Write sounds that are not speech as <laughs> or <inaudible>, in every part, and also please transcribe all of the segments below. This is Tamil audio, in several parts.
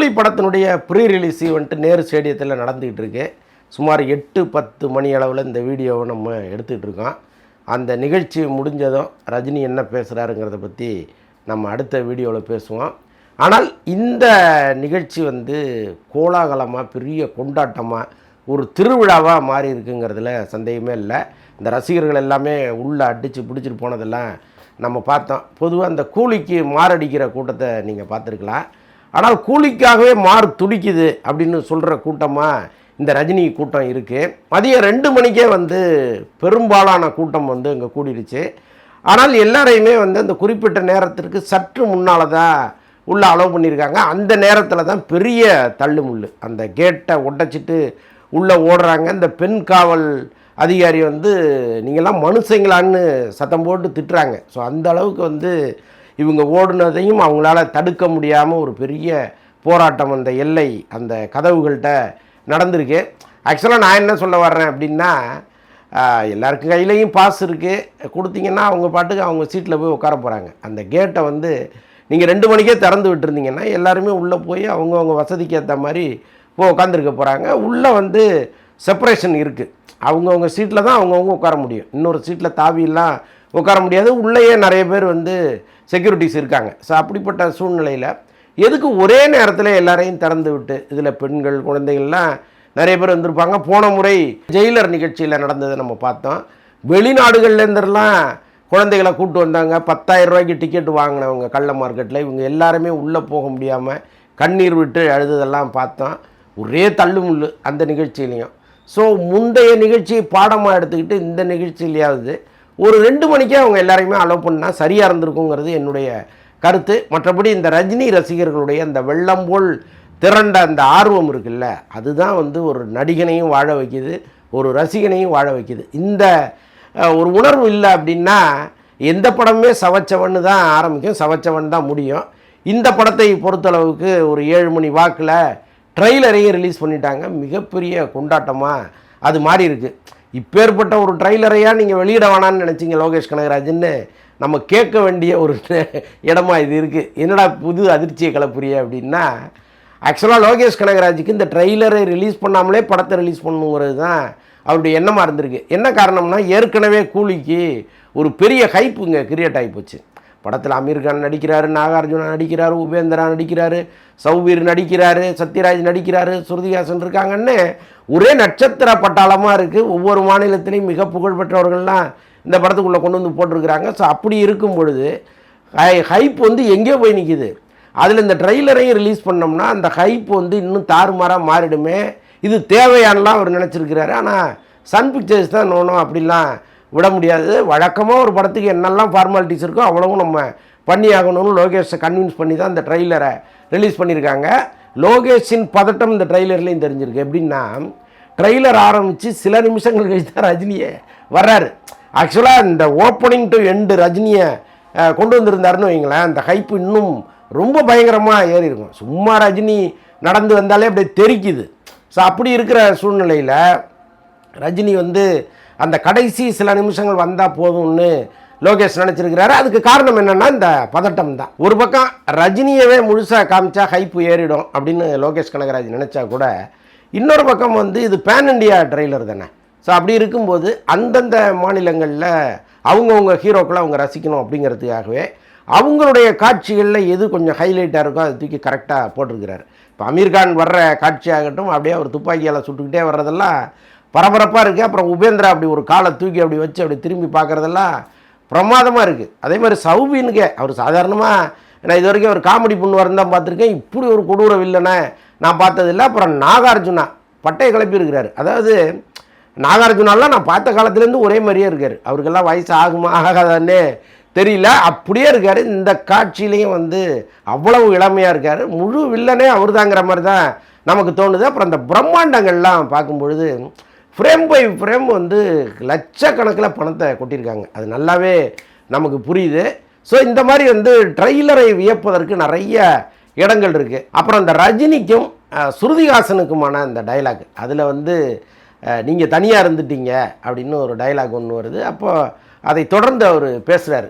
கூலி படத்தினுடைய ப்ரீ ரிலீஸ் வந்துட்டு நேரு ஸ்டேடியத்தில் நடந்துக்கிட்டு இருக்கு. சுமார் எட்டு பத்து மணி அளவில் இந்த வீடியோவை நம்ம எடுத்துக்கிட்டு இருக்கோம். அந்த நிகழ்ச்சி முடிஞ்சதும் ரஜினி என்ன பேசுகிறாருங்கிறத பற்றி நம்ம அடுத்த வீடியோவில் பேசுவோம். ஆனால் இந்த நிகழ்ச்சி வந்து கோலாகலமாக பெரிய கொண்டாட்டமாக ஒரு திருவிழாவாக மாறி இருக்குங்கிறதுல சந்தேகமே இல்லை. இந்த ரசிகர்கள் எல்லாமே உள்ளே அடித்து பிடிச்சிட்டு போனதெல்லாம் நம்ம பார்த்தோம். பொதுவாக அந்த கூலிக்கு மாரடிக்கிற கூட்டத்தை நீங்கள் பார்த்துருக்கலாம். ஆனால் கூலிக்காகவே மார் துடிக்குது அப்படின்னு சொல்கிற கூட்டமாக இந்த ரஜினி கூட்டம் இருக்குது மதியம் ரெண்டு மணிக்கே வந்து பெரும்பாலான கூட்டம் வந்து இங்கே கூடிடுச்சு. ஆனால் எல்லாரையுமே வந்து அந்த குறிப்பிட்ட நேரத்திற்கு சற்று முன்னால் தான் உள்ளே அலோவ் பண்ணியிருக்காங்க. அந்த நேரத்தில் தான் பெரிய தள்ளுமுள்ளு. அந்த கேட்டை உடைச்சிட்டு உள்ளே ஓடுறாங்க. இந்த பெண் காவல் அதிகாரி வந்து நீங்கள்லாம் மனுஷங்களான்னு சத்தம் போட்டு திட்டுறாங்க. ஸோ அந்த அளவுக்கு வந்து இவங்க ஓடுனதையும் அவங்களால தடுக்க முடியாமல் ஒரு பெரிய போராட்டம் அந்த எல்லை அந்த கதவுகள்கிட்ட நடந்திருக்கு. ஆக்சுவலாக நான் என்ன சொல்ல வர்றேன் அப்படின்னா எல்லாருக்கும் கையிலையும் பாஸ் இருக்குது கொடுத்தீங்கன்னா அவங்க பாட்டுக்கு அவங்க சீட்டில் போய் உட்கார போகிறாங்க அந்த கேட்டை வந்து நீங்கள் ரெண்டு மணிக்கே திறந்து விட்டுருந்தீங்கன்னா எல்லாருமே உள்ளே போய் அவங்கவுங்க வசதிக்கு ஏற்ற மாதிரி போய் உட்காந்துருக்க போகிறாங்க உள்ளே வந்து செப்பரேஷன் இருக்குது அவங்கவுங்க சீட்டில் தான் அவங்கவுங்க உட்கார முடியும். இன்னொரு சீட்டில் தாவியெல்லாம் உட்கார முடியாது. உள்ளேயே நிறைய பேர் வந்து செக்யூரிட்டிஸ் இருக்காங்க. ஸோ அப்படிப்பட்ட சூழ்நிலையில் எதுக்கு ஒரே நேரத்தில் எல்லாரையும் திறந்து விட்டு இதில் பெண்கள் குழந்தைகள்லாம் நிறைய பேர் வந்திருப்பாங்க. போன முறை ஜெயிலர் நிகழ்ச்சியில் நடந்ததை நம்ம பார்த்தோம். வெளிநாடுகள்லேருந்துலாம் குழந்தைகளை கூப்பிட்டு வந்தாங்க. பத்தாயிரம் ரூபாய்க்கு டிக்கெட் வாங்கினவங்க கள்ள மார்க்கெட்டில் இவங்க எல்லாருமே உள்ளே போக முடியாமல் கண்ணீர் விட்டு அழுததெல்லாம் பார்த்தோம். ஒரே தள்ளுமுள்ளு அந்த நிகழ்ச்சியிலையும். ஸோ முந்தைய நிகழ்ச்சியை பாடமாக எடுத்துக்கிட்டு இந்த நிகழ்ச்சியிலையாவது ஒரு ரெண்டு மணிக்கே அவங்க எல்லாரையுமே அலோவ் பண்ணால் சரியாக இருந்திருக்குங்கிறது என்னுடைய கருத்து. மற்றபடி இந்த ரஜினி ரசிகர்களுடைய அந்த வெள்ளம் போல் திரண்ட அந்த ஆர்வம் இருக்குல்ல அதுதான் வந்து ஒரு நடிகனையும் வாழ வைக்கிது ஒரு ரசிகனையும் வாழ வைக்குது. இந்த ஒரு உணர்வு இல்லை அப்படின்னா எந்த படமே சவச்சவன்னு தான் ஆரம்பிக்கும் சவச்சவன் தான் முடியும். இந்த படத்தை பொறுத்தளவுக்கு ஒரு ஏழு மணி வாக்கில் ட்ரெய்லரையும் ரிலீஸ் பண்ணிட்டாங்க. மிகப்பெரிய கொண்டாட்டமாக அது மாறி இருக்குது இப்பேற்பட்ட ஒரு ட்ரைலரையாக நீங்கள் வெளியிட வேணான்னு நினச்சிங்க லோகேஷ் கனகராஜன்னு. நம்ம கேட்க வேண்டிய ஒரு <laughs> இடமா இது இருக்குது என்னடா புது அதிர்ச்சியை கிளப்புறிய அப்படின்னா ஆக்சுவலாக லோகேஷ் கனகராஜுக்கு இந்த ட்ரெய்லரை ரிலீஸ் பண்ணாமலே படத்தை ரிலீஸ் பண்ணுங்கிறது தான் அவருடைய எண்ணமாக இருந்திருக்கு. என்ன காரணம்னா ஏற்கனவே கூலிக்கு ஒரு பெரிய ஹைப்புங்க கிரியேட் ஆகி போச்சு. படத்தில் அமீர் கான் நடிக்கிறாரு நாகார்ஜுனா நடிக்கிறாரு உபேந்திரா நடிக்கிறாரு சௌபீர் நடிக்கிறாரு சத்யராஜ் நடிக்கிறாரு ஸ்ருதிஹாசன் இருக்காங்கன்னு ஒரே நட்சத்திர பட்டாளமாக இருக்குது ஒவ்வொரு மாநிலத்திலையும் மிக புகழ்பெற்றவர்கள்லாம் இந்த படத்துக்குள்ளே கொண்டு வந்து போட்டிருக்கிறாங்க. ஸோ அப்படி இருக்கும் பொழுது ஹை ஹைப் வந்து எங்கேயோ போய் நிற்கிது அதில் இந்த ட்ரெய்லரையும் ரிலீஸ் பண்ணோம்னா அந்த ஹைப் வந்து இன்னும் தாறுமாறாக மாறிடுமே. இது தேவையானலாம் அவர் நினச்சிருக்கிறாரு. ஆனால் சன் பிக்சர்ஸ் தான் நோணும் அப்படிலாம் விட முடியாது. வழக்கமாக ஒரு படத்துக்கு என்னெல்லாம் ஃபார்மாலிட்டிஸ் இருக்கோ அவ்வளவும் நம்ம பண்ணி ஆகணும்னு லோகேஷை கன்வின்ஸ் பண்ணி தான் இந்த ட்ரெய்லரை ரிலீஸ் பண்ணியிருக்காங்க. லோகேஷின் பதட்டம் இந்த ட்ரெய்லர்லேயும் தெரிஞ்சிருக்கு. எப்படின்னா ட்ரெய்லர் ஆரம்பித்து சில நிமிஷங்கள் கழித்து தான் ரஜினியே வர்றாரு. ஆக்சுவலாக இந்த ஓப்பனிங் டு எண்டு ரஜினியை கொண்டு வந்திருந்தாருன்னு வைங்களேன் அந்த ஹைப்பு இன்னும் ரொம்ப பயங்கரமாக ஏறி இருக்கும். சும்மா ரஜினி நடந்து வந்தாலே அப்படியே தெரிக்குது. ஸோ அப்படி இருக்கிற சூழ்நிலையில் ரஜினி வந்து அந்த கடைசி சில நிமிஷங்கள் வந்தால் போதும்னு லோகேஷ் நினச்சிருக்கிறாரு. அதுக்கு காரணம் என்னென்னா இந்த பதட்டம் தான். ஒரு பக்கம் ரஜினியவே முழுசாக காமிச்சா ஹைப்பு ஏறிடும் அப்படின்னு லோகேஷ் கனகராஜ் நினச்சா கூட இன்னொரு பக்கம் வந்து இது பேன் இண்டியா ட்ரெய்லர் தானே. ஸோ அப்படி இருக்கும்போது அந்தந்த மாநிலங்களில் அவங்கவுங்க ஹீரோக்களை அவங்க ரசிக்கணும் அப்படிங்கிறதுக்காகவே அவங்களுடைய காட்சிகளில் எது கொஞ்சம் ஹைலைட்டாக இருக்கோ அதை தூக்கி கரெக்டாக போட்டிருக்கிறாரு. இப்போ அமீர் கான் வர்ற காட்சியாகட்டும் அப்படியே அவர் துப்பாக்கியால் சுட்டுக்கிட்டே வர்றதெல்லாம் பரபரப்பாக இருக்குது அப்புறம் உபேந்திரா அப்படி ஒரு காலை தூக்கி அப்படி வச்சு அப்படி திரும்பி பார்க்குறதெல்லாம் பிரமாதமாக இருக்குது அதே மாதிரி சௌபீனுக்கே அவர் சாதாரணமாக நான் இது வரைக்கும் ஒரு காமெடி பண்ணுவாருன்னு தான் பார்த்துருக்கேன். இப்படி ஒரு கொடூர வில்லனை நான் பார்த்ததில்ல. அப்புறம் நாகார்ஜுனா பட்டையை கிளப்பியிருக்கிறார் அதாவது நாகார்ஜுனாலாம் நான் பார்த்த காலத்துலேருந்து ஒரே மாதிரியே இருக்கார். அவருக்கெல்லாம் வயசு ஆகுமா ஆகாதான்னு தெரியல. அப்படியே இருக்கார். இந்த காட்சியிலையும் வந்து அவ்வளவு இளமையாக இருக்கார். முழு வில்லனே அவர் தாங்கிற மாதிரி தான் நமக்கு தோணுது. அப்புறம் அந்த பிரம்மாண்டங்கள்லாம் பார்க்கும்பொழுது ஃப்ரேம் பை ஃப்ரேம் வந்து லட்சக்கணக்கில் பணத்தை கொட்டியிருக்காங்க. அது நல்லாவே நமக்கு புரியுது. ஸோ இந்த மாதிரி வந்து ட்ரெய்லரை வியப்பதற்கு நிறைய இடங்கள் இருக்குது அப்புறம் இந்த ரஜினிக்கும் ஸ்ருதிஹாசனுக்குமான அந்த டைலாக் அதில் வந்து நீங்கள் தனியாக இருந்துட்டீங்க அப்படின்னு ஒரு டைலாக் ஒன்று வருது. அப்போ அதை தொடர்ந்து அவர் பேசுகிறாரு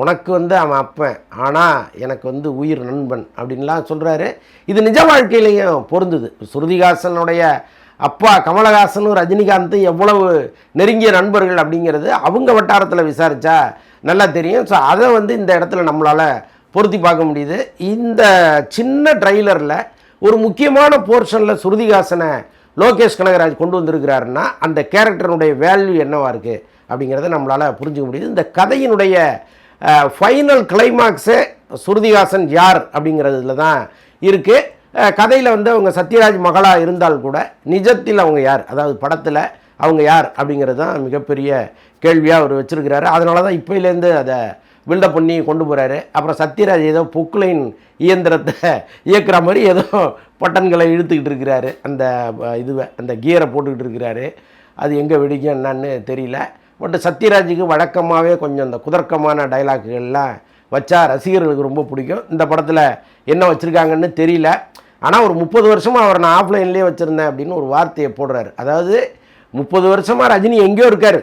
உனக்கு வந்து அவன் அப்பன். ஆனால் எனக்கு வந்து உயிர் நண்பன் அப்படின்லாம் சொல்கிறாரு இது நிஜ வாழ்க்கையிலையும் பொருந்துது. ஸ்ருதிகாசனுடைய அப்பா கமலஹாசனும் ரஜினிகாந்தும் எவ்வளவு நெருங்கிய நண்பர்கள் அப்படிங்கிறது அவங்க வட்டாரத்தில் விசாரித்தா நல்லா தெரியும். ஸோ அதை வந்து இந்த இடத்துல நம்மளால் பொருத்தி பார்க்க முடியுது. இந்த சின்ன ட்ரைலரில் ஒரு முக்கியமான போர்ஷனில் ஸ்ருதிகாசனை லோகேஷ் கனகராஜ் கொண்டு வந்திருக்கிறாருன்னா அந்த கேரக்டருடைய வேல்யூ என்னவா இருக்குது அப்படிங்கிறத நம்மளால் புரிஞ்சுக்க முடியுது. இந்த கதையினுடைய ஃபைனல் கிளைமாக்ஸு ஸ்ருதிகாசன் யார் அப்படிங்கிறதுல தான் இருக்குது கதையில் வந்து அவங்க சத்யராஜ் மகளாக இருந்தால் கூட நிஜத்தில் அவங்க யார்? அதாவது படத்தில் அவங்க யார் அப்படிங்கிறது தான் மிகப்பெரிய கேள்வியாக அவர் வச்சுருக்கிறாரு. அதனால தான் இப்போலேருந்து அதை பில்டப் பண்ணி கொண்டு போகிறாரு அப்புறம் சத்யராஜ் ஏதோ பொக்லைன் இயந்திரத்தை இயக்குற மாதிரி ஏதோ பட்டன்களை இழுத்துக்கிட்டு இருக்கிறாரு. அந்த இதுவை அந்த கியரை போட்டுக்கிட்டு இருக்கிறாரு. அது எங்கே வெடிக்கும் என்னன்னு தெரியல. பட் சத்யராஜுக்கு வழக்கமாகவே கொஞ்சம் இந்த குதர்க்கமான டைலாக்குகள்லாம் வச்சா ரசிகர்களுக்கு ரொம்ப பிடிக்கும். இந்த படத்தில் என்ன வச்சுருக்காங்கன்னு தெரியல. ஆனால் ஒரு முப்பது வருஷமாக அவரை நான் ஆஃப்லைன்லேயே வச்சுருந்தேன் அப்படின்னு ஒரு வார்த்தையை போடுறாரு. அதாவது முப்பது வருஷமாக ரஜினி எங்கேயோ இருக்கார்.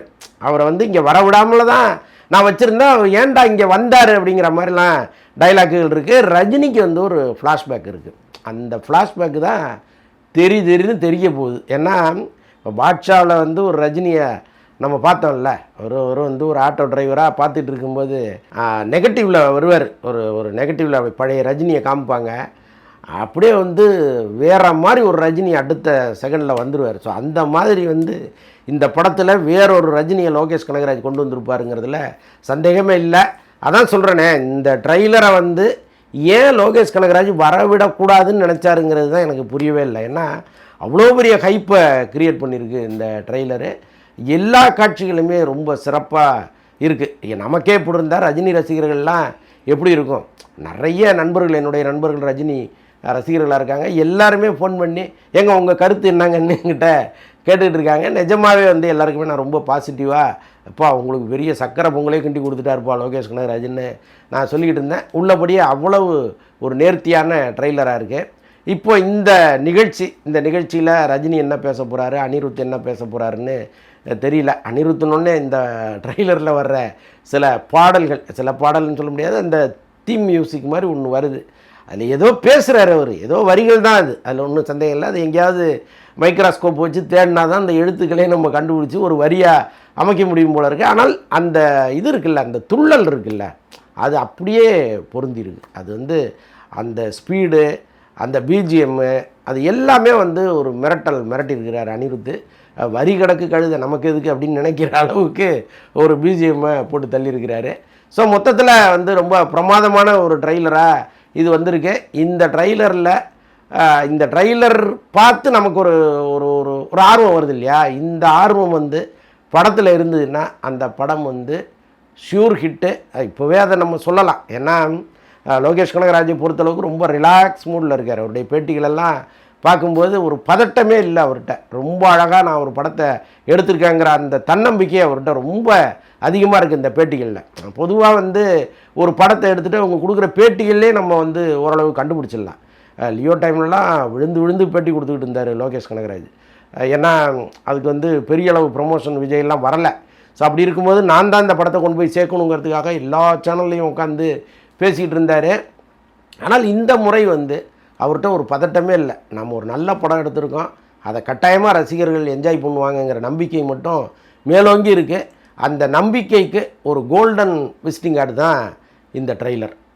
அவரை வந்து இங்கே வரவிடாமல தான் நான் வச்சுருந்தேன் அவர் ஏன்டா இங்கே வந்தார் அப்படிங்கிற மாதிரிலாம் டைலாக்குகள் இருக்குது ரஜினிக்கு வந்து ஒரு ஃப்ளாஷ்பேக் இருக்குது அந்த ஃப்ளாஷ்பேக்கு தான் தெரி தெரின்னு தெரிய போகுது. ஏன்னா இப்போ பாட்ஷாவில் வந்து ஒரு ரஜினியை நம்ம பார்த்தோம்ல. ஒரு ஒரு வந்து ஒரு ஆட்டோ டிரைவராக பார்த்துட்டு இருக்கும்போது நெகட்டிவில் வருவார். ஒரு ஒரு நெகட்டிவில் பழைய ரஜினியை காமிப்பாங்க. அப்படியே வந்து வேற மாதிரி ஒரு ரஜினி அடுத்த செகண்டில் வந்துடுவார் ஸோ அந்த மாதிரி வந்து இந்த படத்தில் வேறொரு ரஜினியை லோகேஷ் கனகராஜ் கொண்டு வந்திருப்பாருங்கிறதுல சந்தேகமே இல்லை. அதான் சொல்கிறேனே இந்த ட்ரெய்லரை வந்து ஏன் லோகேஷ் கனகராஜ் வரவிடக்கூடாதுன்னு நினச்சாருங்கிறது தான் எனக்கு புரியவே இல்லை. ஏன்னா அவ்வளோ பெரிய ஹைப்பை க்ரியேட் பண்ணியிருக்கு இந்த ட்ரெய்லரு எல்லா காட்சிகளுமே ரொம்ப சிறப்பாக இருக்குது நமக்கே இப்படி இருந்தால் ரஜினி ரசிகர்கள்லாம் எப்படி இருக்கும்? நிறைய நண்பர்கள் என்னுடைய நண்பர்கள் ரஜினி ரசிகர்களாக இருக்காங்க எல்லாருமே ஃபோன் பண்ணி ஏங்க உங்கள் கருத்து என்னங்கன்னு என்கிட்ட கேட்டுக்கிட்டு இருக்காங்க. நிஜமாவே வந்து எல்லாருக்குமே நான் ரொம்ப பாசிட்டிவாக அப்பா உங்களுக்கு பெரிய சக்கரை பொங்கலே கிண்டி கொடுத்துட்டாருப்பா லோகேஷ் கனகராஜன்னு நான் சொல்லிக்கிட்டு இருந்தேன். உள்ளபடியே அவ்வளவு ஒரு நேர்த்தியான ட்ரெய்லராக இருக்குது இப்போ இந்த நிகழ்ச்சி இந்த நிகழ்ச்சியில் ரஜினி என்ன பேச போகிறாரு அனிருத் என்ன பேச போகிறாருன்னு தெரியல. அனிருத்துனொன்னே இந்த ட்ரெய்லரில் வர்ற சில பாடல்கள் சில பாடல்னு சொல்ல முடியாது அந்த தீம் மியூசிக் மாதிரி ஒன்று வருது. அதில் ஏதோ பேசுகிறாரு அவர். ஏதோ வரிகள் தான் அது. அதில் ஒன்றும் சந்தேகம் இல்லை. அது எங்கேயாவது மைக்ராஸ்கோப் வச்சு தேடினா தான் அந்த எழுத்துக்களையும் நம்ம கண்டுபிடிச்சி ஒரு வரியாக அமைக்க முடியும் போல இருக்குது ஆனால் அந்த இது இருக்குல்ல அந்த துள்ளல் இருக்குல்ல அது அப்படியே பொருந்திருக்கு. அது வந்து அந்த ஸ்பீடு அந்த பிஜிஎம்மு அது எல்லாமே வந்து ஒரு மிரட்டல் மிரட்டியிருக்கிறார் அனிருத்து வரி கிடக்கு கழுத நமக்கு எதுக்கு அப்படின்னு நினைக்கிற அளவுக்கு ஒரு பிஜிஎம்மை போட்டு தள்ளியிருக்கிறாரு. ஸோ மொத்தத்தில் வந்து ரொம்ப பிரமாதமான ஒரு ட்ரெய்லராக இது வந்திருக்கு. இந்த ட்ரைலரில் இந்த ட்ரைலர் பார்த்து நமக்கு ஒரு ஒரு ஒரு ஒரு ஆர்வம் வருது இல்லையா? இந்த ஆர்வம் வந்து படத்தில் இருந்ததுன்னா அந்த படம் வந்து ஷியூர் ஹிட்டு இப்போவே அதை நம்ம சொல்லலாம். ஏன்னா லோகேஷ் கனகராஜை பொறுத்தளவுக்கு ரொம்ப ரிலாக்ஸ் மூடில் இருக்கார். அவருடைய பேட்டிகளெல்லாம் பார்க்கும்போது ஒரு பதட்டமே இல்லை அவர்கிட்ட. ரொம்ப அழகாக நான் ஒரு படத்தை எடுத்திருக்கேங்கிற அந்த தன்னம்பிக்கை அவர்கிட்ட ரொம்ப அதிகமாக இருக்குது இந்த பேட்டிகளில். பொதுவாக வந்து ஒரு படத்தை எடுத்துகிட்டு அவங்க கொடுக்குற பேட்டிகள்லேயே நம்ம வந்து ஓரளவு கண்டுபிடிச்சிடலாம். லியோ டைம்லலாம் விழுந்து விழுந்து பேட்டி கொடுத்துக்கிட்டு இருந்தார் லோகேஷ் கனகராஜ். ஏன்னா அதுக்கு வந்து பெரிய அளவு ப்ரமோஷன் விஜயெல்லாம் வரலை. ஸோ அப்படி இருக்கும்போது நான் தான் இந்த படத்தை கொண்டு போய் சேர்க்கணுங்கிறதுக்காக எல்லா சேனல்லையும் உட்காந்து பேசிக்கிட்டு இருந்தார். ஆனால் இந்த முறை வந்து அவர்கிட்ட ஒரு பதட்டமே இல்லை. நம்ம ஒரு நல்ல படம் எடுத்திருக்கோம். அதை கட்டாயமாக ரசிகர்கள் என்ஜாய் பண்ணுவாங்கங்கிற நம்பிக்கை மட்டும் மேலோங்கி இருக்குது அந்த நம்பிக்கைக்கு ஒரு கோல்டன் விசிட்டிங் கார்டு தான் இந்த ட்ரெய்லர்